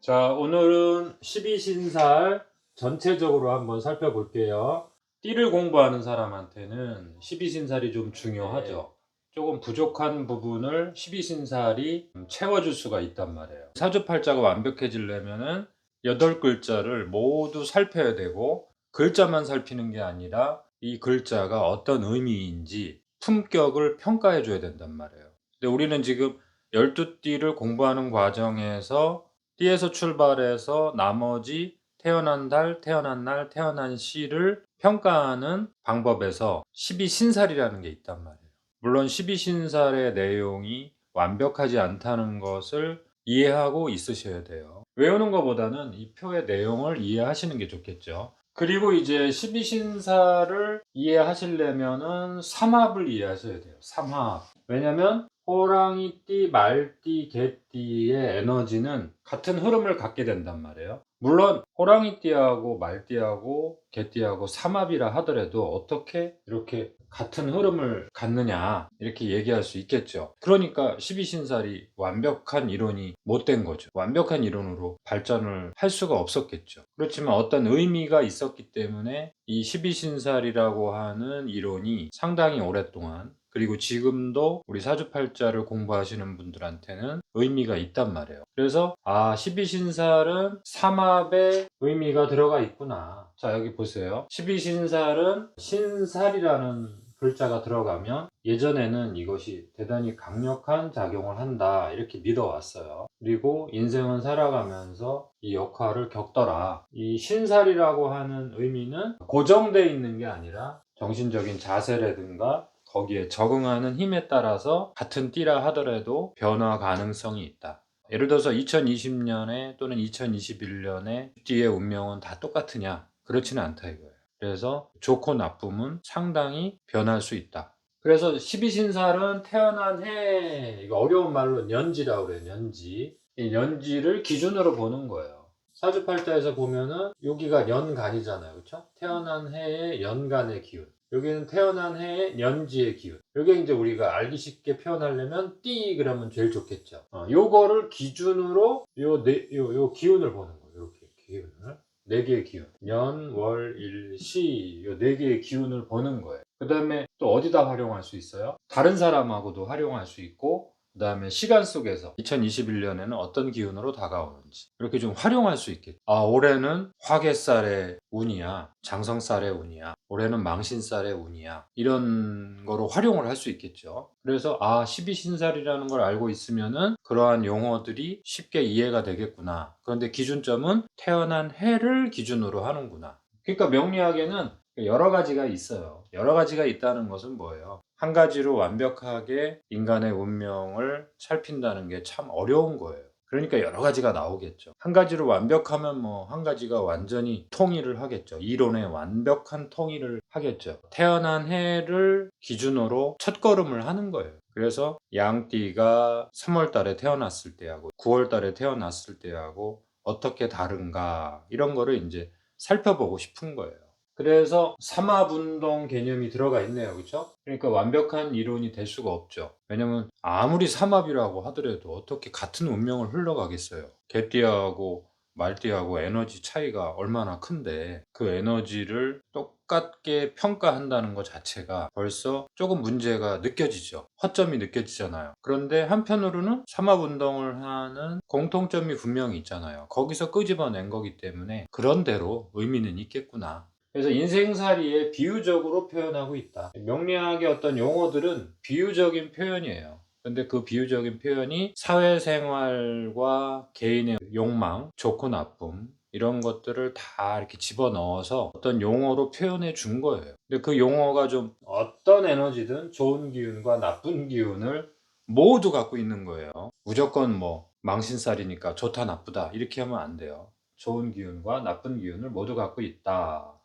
자, 오늘은 12신살 전체적으로 한번 살펴볼게요. 띠를 공부하는 사람한테는 12신살이 좀 중요하죠. 조금 부족한 부분을 12신살이 채워줄 수가 있단 말이에요. 사주팔자가 완벽해지려면은 8글자를 모두 살펴야 되고 글자만 살피는 게 아니라 이 글자가 어떤 의미인지 품격을 평가해 줘야 된단 말이에요. 근데 우리는 지금 12띠를 공부하는 과정에서 띠에서 출발해서 나머지 태어난 달, 태어난 날, 태어난 시를 평가하는 방법에서 12신살이라는 게 있단 말이에요. 물론 12신살의 내용이 완벽하지 않다는 것을 이해하고 있으셔야 돼요. 외우는 것보다는 이 표의 내용을 이해하시는 게 좋겠죠. 그리고 이제 12신사를 이해하시려면은 삼합을 이해하셔야 돼요. 삼합. 왜냐면 호랑이띠, 말띠, 개띠의 에너지는 같은 흐름을 갖게 된단 말이에요. 물론 호랑이띠하고 말띠하고 개띠하고 삼합이라 하더라도 어떻게 이렇게 같은 흐름을 갖느냐 이렇게 얘기할 수 있겠죠. 그러니까 12신살이 완벽한 이론이 못 된 거죠. 완벽한 이론으로 발전을 할 수가 없었겠죠. 그렇지만 어떤 의미가 있었기 때문에 이 12신살이라고 하는 이론이 상당히 오랫동안 그리고 지금도 우리 사주팔자를 공부하시는 분들한테는 의미가 있단 말이에요. 그래서 아 12신살은 삼합의 의미가 들어가 있구나. 자 여기 보세요. 12신살은 신살이라는 글자가 들어가면 예전에는 이것이 대단히 강력한 작용을 한다 이렇게 믿어왔어요. 그리고 인생은 살아가면서 이 역할을 겪더라. 이 신살이라고 하는 의미는 고정되어 있는 게 아니라 정신적인 자세라든가 거기에 적응하는 힘에 따라서 같은 띠라 하더라도 변화 가능성이 있다. 예를 들어서 2020년에 또는 2021년에 띠의 운명은 다 똑같으냐? 그렇지는 않다 이거예요. 그래서 좋고 나쁨은 상당히 변할 수 있다. 그래서 12신살은 태어난 해, 이거 어려운 말로 년지라고 그래요, 년지. 이 년지를 기준으로 보는 거예요. 사주팔자에서 보면은 여기가 연간이잖아요. 그렇죠? 태어난 해의 연간의 기운. 여기는 태어난 해의 년지의 기운. 여기 이제 우리가 알기 쉽게 표현하려면 띠 그러면 제일 좋겠죠. 어, 요거를 기준으로 요, 네, 요, 요 기운을 보는 거예요. 이렇게 기운을. 네 개의 기운. 년, 월, 일, 시. 요 네 개의 기운을 보는 거예요. 그 다음에 또 어디다 활용할 수 있어요? 다른 사람하고도 활용할 수 있고, 그 다음에 시간 속에서 2021년에는 어떤 기운으로 다가오는지 이렇게 좀 활용할 수 있겠죠. 아, 올해는 화개살의 운이야. 장성살의 운이야. 올해는 망신살의 운이야. 이런 거로 활용을 할 수 있겠죠. 그래서 아, 12신살이라는 걸 알고 있으면은 그러한 용어들이 쉽게 이해가 되겠구나. 그런데 기준점은 태어난 해를 기준으로 하는구나. 그러니까 명리학에는 여러 가지가 있어요. 여러 가지가 있다는 것은 뭐예요? 한 가지로 완벽하게 인간의 운명을 살핀다는 게 참 어려운 거예요. 그러니까 여러 가지가 나오겠죠. 한 가지로 완벽하면 뭐 한 가지가 완전히 통일을 하겠죠. 이론의 완벽한 통일을 하겠죠. 태어난 해를 기준으로 첫 걸음을 하는 거예요. 그래서 양띠가 3월 달에 태어났을 때하고 9월 달에 태어났을 때하고 어떻게 다른가 이런 거를 이제 살펴보고 싶은 거예요. 그래서 삼합운동 개념이 들어가 있네요. 그렇죠? 그러니까 완벽한 이론이 될 수가 없죠. 왜냐면 아무리 삼합이라고 하더라도 어떻게 같은 운명을 흘러가겠어요. 개띠하고 말띠하고 에너지 차이가 얼마나 큰데 그 에너지를 똑같게 평가한다는 것 자체가 벌써 조금 문제가 느껴지죠. 허점이 느껴지잖아요. 그런데 한편으로는 삼합운동을 하는 공통점이 분명히 있잖아요. 거기서 끄집어낸 거기 때문에 그런대로 의미는 있겠구나. 그래서 인생살이에 비유적으로 표현하고 있다. 명리학의 어떤 용어들은 비유적인 표현이에요. 근데 그 비유적인 표현이 사회생활과 개인의 욕망, 좋고 나쁨, 이런 것들을 다 이렇게 집어넣어서 어떤 용어로 표현해 준 거예요. 근데 그 용어가 좀 어떤 에너지든 좋은 기운과 나쁜 기운을 모두 갖고 있는 거예요. 무조건 뭐 망신살이니까 좋다 나쁘다 이렇게 하면 안 돼요. 좋은 기운과 나쁜 기운을 모두 갖고 있다.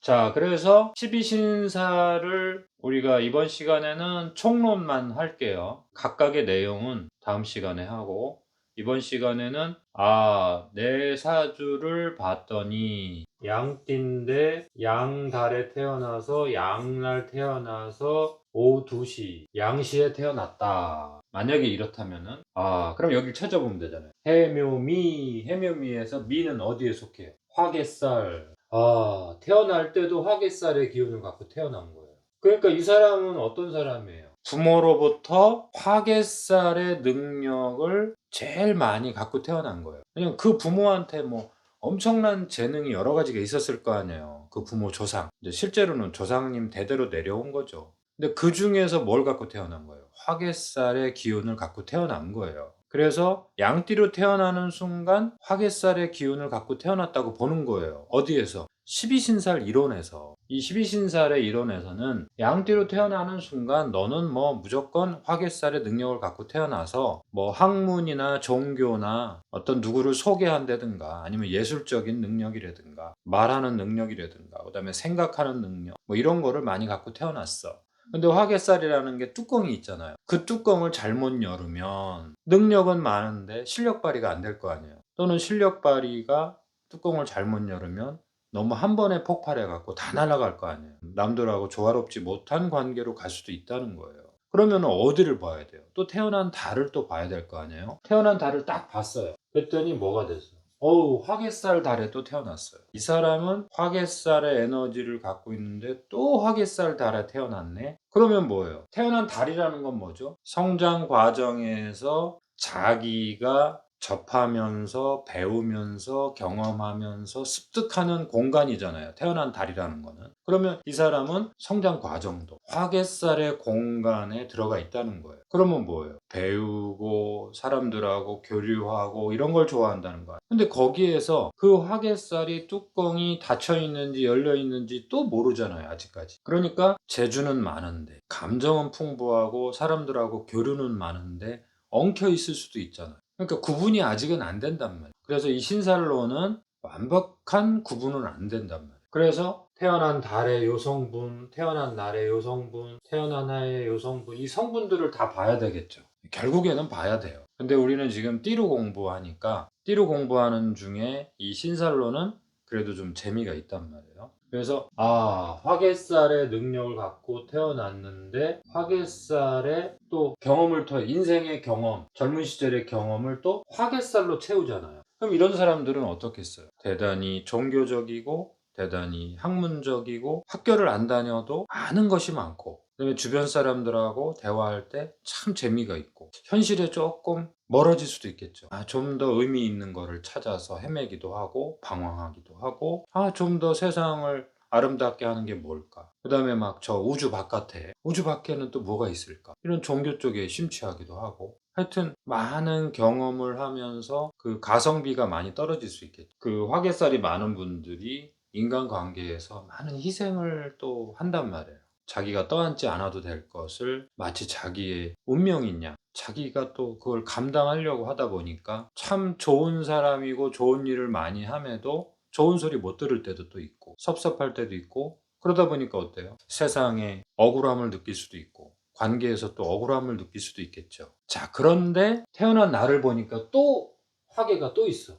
자, 그래서 12신사를 우리가 이번 시간에는 총론만 할게요. 각각의 내용은 다음 시간에 하고, 이번 시간에는 아, 내 사주를 봤더니 양띠인데 양달에 태어나서 양날 태어나서 오후 2시 양시에 태어났다. 만약에 이렇다면은 아, 그럼 여기를 찾아보면 되잖아요. 해묘미, 해묘미에서 미는 어디에 속해요? 화개살. 아, 태어날 때도 화개살의 기운을 갖고 태어난 거예요. 그러니까 이 사람은 어떤 사람이에요? 부모로부터 화개살의 능력을 제일 많이 갖고 태어난 거예요. 왜냐면 그 부모한테 뭐 엄청난 재능이 여러 가지가 있었을 거 아니에요. 그 부모 조상. 실제로는 조상님 대대로 내려온 거죠. 근데 그 중에서 뭘 갖고 태어난 거예요? 화개살의 기운을 갖고 태어난 거예요. 그래서 양띠로 태어나는 순간 화개살의 기운을 갖고 태어났다고 보는 거예요. 어디에서? 12신살 이론에서. 이 12신살의 이론에서는 양띠로 태어나는 순간 너는 뭐 무조건 화개살의 능력을 갖고 태어나서 뭐 학문이나 종교나 어떤 누구를 소개한다든가 아니면 예술적인 능력이라든가 말하는 능력이라든가 그다음에 생각하는 능력 뭐 이런 거를 많이 갖고 태어났어. 근데 화개살이라는 게 뚜껑이 있잖아요. 그 뚜껑을 잘못 열으면 능력은 많은데 실력 발휘가 안 될 거 아니에요. 또는 실력 발휘가 뚜껑을 잘못 열으면 너무 한 번에 폭발해 갖고 다 날아갈 거 아니에요. 남들하고 조화롭지 못한 관계로 갈 수도 있다는 거예요. 그러면 어디를 봐야 돼요? 또 태어난 달을 또 봐야 될 거 아니에요? 태어난 달을 딱 봤어요. 그랬더니 뭐가 됐어요? 어우, 화개살 달에 또 태어났어요. 이 사람은 화개살의 에너지를 갖고 있는데 또 화개살 달에 태어났네? 그러면 뭐예요? 태어난 달이라는 건 뭐죠? 성장 과정에서 자기가 접하면서 배우면서 경험하면서 습득하는 공간이잖아요. 태어난 달이라는 거는. 그러면 이 사람은 성장 과정도 화개살의 공간에 들어가 있다는 거예요. 그러면 뭐예요? 배우고 사람들하고 교류하고 이런 걸 좋아한다는 거예요. 근데 거기에서 그 화개살이 뚜껑이 닫혀 있는지 열려 있는지 또 모르잖아요. 아직까지. 그러니까 재주는 많은데 감정은 풍부하고 사람들하고 교류는 많은데 엉켜 있을 수도 있잖아요. 그러니까 구분이 아직은 안 된단 말이에요. 그래서 이 신살로는 완벽한 구분은 안 된단 말이에요. 그래서 태어난 달의 요성분, 태어난 날의 요성분, 태어난 해의 요성분, 이 성분들을 다 봐야 되겠죠. 결국에는 봐야 돼요. 근데 우리는 지금 띠로 공부하니까 띠로 공부하는 중에 이 신살로는 그래도 좀 재미가 있단 말이에요. 그래서 아 화개살의 능력을 갖고 태어났는데 화개살의 또 경험을 통해 인생의 경험, 젊은 시절의 경험을 또 화개살로 채우잖아요. 그럼 이런 사람들은 어떻겠어요? 대단히 종교적이고 대단히 학문적이고 학교를 안 다녀도 아는 것이 많고 그다음에 주변 사람들하고 대화할 때 참 재미가 있고 현실에 조금 멀어질 수도 있겠죠. 아, 좀 더 의미 있는 거를 찾아서 헤매기도 하고 방황하기도 하고 아, 좀 더 세상을 아름답게 하는 게 뭘까? 그 다음에 막 저 우주 바깥에 우주 밖에는 또 뭐가 있을까? 이런 종교 쪽에 심취하기도 하고 하여튼 많은 경험을 하면서 그 가성비가 많이 떨어질 수 있겠죠. 그 화개살이 많은 분들이 인간관계에서 많은 희생을 또 한단 말이에요. 자기가 떠안지 않아도 될 것을 마치 자기의 운명인 양 자기가 또 그걸 감당하려고 하다 보니까 참 좋은 사람이고 좋은 일을 많이 함에도 좋은 소리 못 들을 때도 또 있고 섭섭할 때도 있고 그러다 보니까 어때요? 세상에 억울함을 느낄 수도 있고 관계에서 또 억울함을 느낄 수도 있겠죠. 자 그런데 태어난 나를 보니까 또 화계가 또 있어.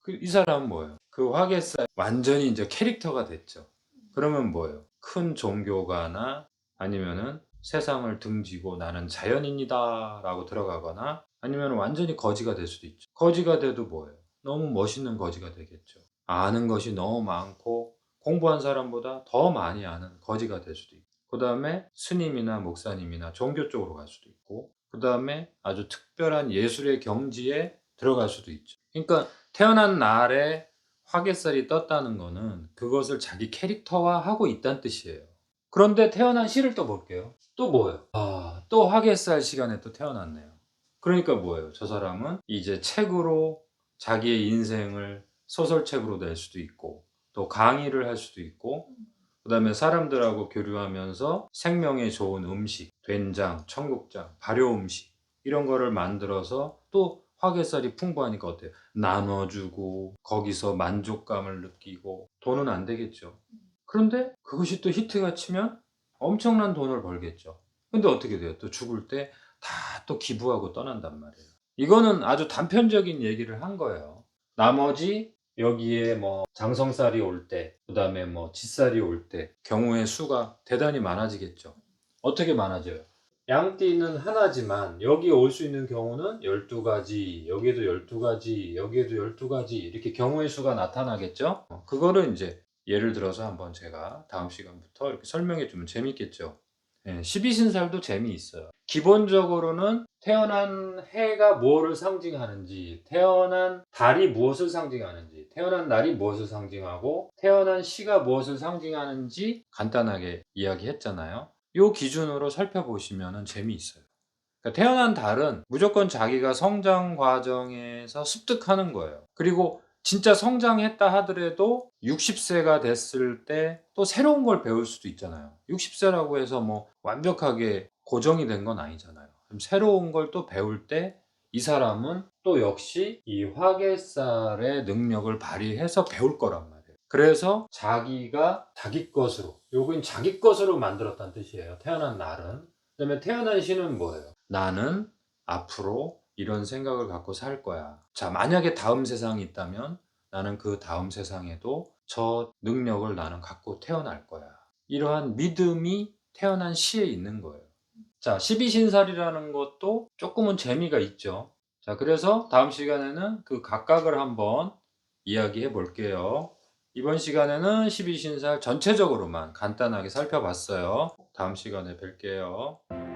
그 이 사람은 뭐예요? 그 화계살 완전히 이제 캐릭터가 됐죠. 그러면 뭐예요? 큰 종교가나 아니면은 세상을 등지고 나는 자연인이다 라고 들어가거나 아니면 완전히 거지가 될 수도 있죠. 거지가 돼도 뭐예요? 너무 멋있는 거지가 되겠죠. 아는 것이 너무 많고 공부한 사람보다 더 많이 아는 거지가 될 수도 있고 그 다음에 스님이나 목사님이나 종교 쪽으로 갈 수도 있고 그 다음에 아주 특별한 예술의 경지에 들어갈 수도 있죠. 그러니까 태어난 날에 화개살이 떴다는 거는 그것을 자기 캐릭터화 하고 있다는 뜻이에요. 그런데 태어난 시를 또 볼게요. 또 뭐예요? 아, 또 화개살 시간에 또 태어났네요. 그러니까 뭐예요? 저 사람은 이제 책으로 자기의 인생을 소설책으로 낼 수도 있고 또 강의를 할 수도 있고 그 다음에 사람들하고 교류하면서 생명에 좋은 음식, 된장, 청국장, 발효 음식 이런 거를 만들어서 또 화개살이 풍부하니까 어때요? 나눠주고 거기서 만족감을 느끼고 돈은 안 되겠죠. 그런데 그것이 또 히트가 치면 엄청난 돈을 벌겠죠. 근데 어떻게 돼요? 또 죽을 때 다 또 기부하고 떠난단 말이에요. 이거는 아주 단편적인 얘기를 한 거예요. 나머지 여기에 뭐 장성살이 올 때, 그 다음에 뭐 짓살이 올 때 경우의 수가 대단히 많아지겠죠. 어떻게 많아져요? 양띠는 하나지만 여기 올 수 있는 경우는 12가지, 여기에도 12가지, 여기에도 12가지 이렇게 경우의 수가 나타나겠죠? 어, 그거를 이제 예를 들어서 한번 제가 다음 시간부터 이렇게 설명해 주면 재밌겠죠. 예, 12신살도 재미있어요. 기본적으로는 태어난 해가 무엇을 상징하는지, 태어난 달이 무엇을 상징하는지, 태어난 날이 무엇을 상징하고, 태어난 시가 무엇을 상징하는지 간단하게 이야기했잖아요. 요 기준으로 살펴보시면 재미있어요. 그러니까 태어난 달은 무조건 자기가 성장 과정에서 습득하는 거예요. 그리고 진짜 성장했다 하더라도 60세가 됐을 때 또 새로운 걸 배울 수도 있잖아요. 60세라고 해서 뭐 완벽하게 고정이 된 건 아니잖아요. 그럼 새로운 걸 또 배울 때 이 사람은 또 역시 이 화개살의 능력을 발휘해서 배울 거란 말이에요. 그래서 자기가 자기 것으로, 요건 자기 것으로 만들었다는 뜻이에요. 태어난 날은. 그 다음에 태어난 시는 뭐예요? 나는 앞으로 이런 생각을 갖고 살 거야. 자, 만약에 다음 세상이 있다면 나는 그 다음 세상에도 저 능력을 나는 갖고 태어날 거야. 이러한 믿음이 태어난 시에 있는 거예요. 자, 12신살이라는 것도 조금은 재미가 있죠. 자, 그래서 다음 시간에는 그 각각을 한번 이야기해 볼게요. 이번 시간에는 12신살 전체적으로만 간단하게 살펴봤어요. 다음 시간에 뵐게요.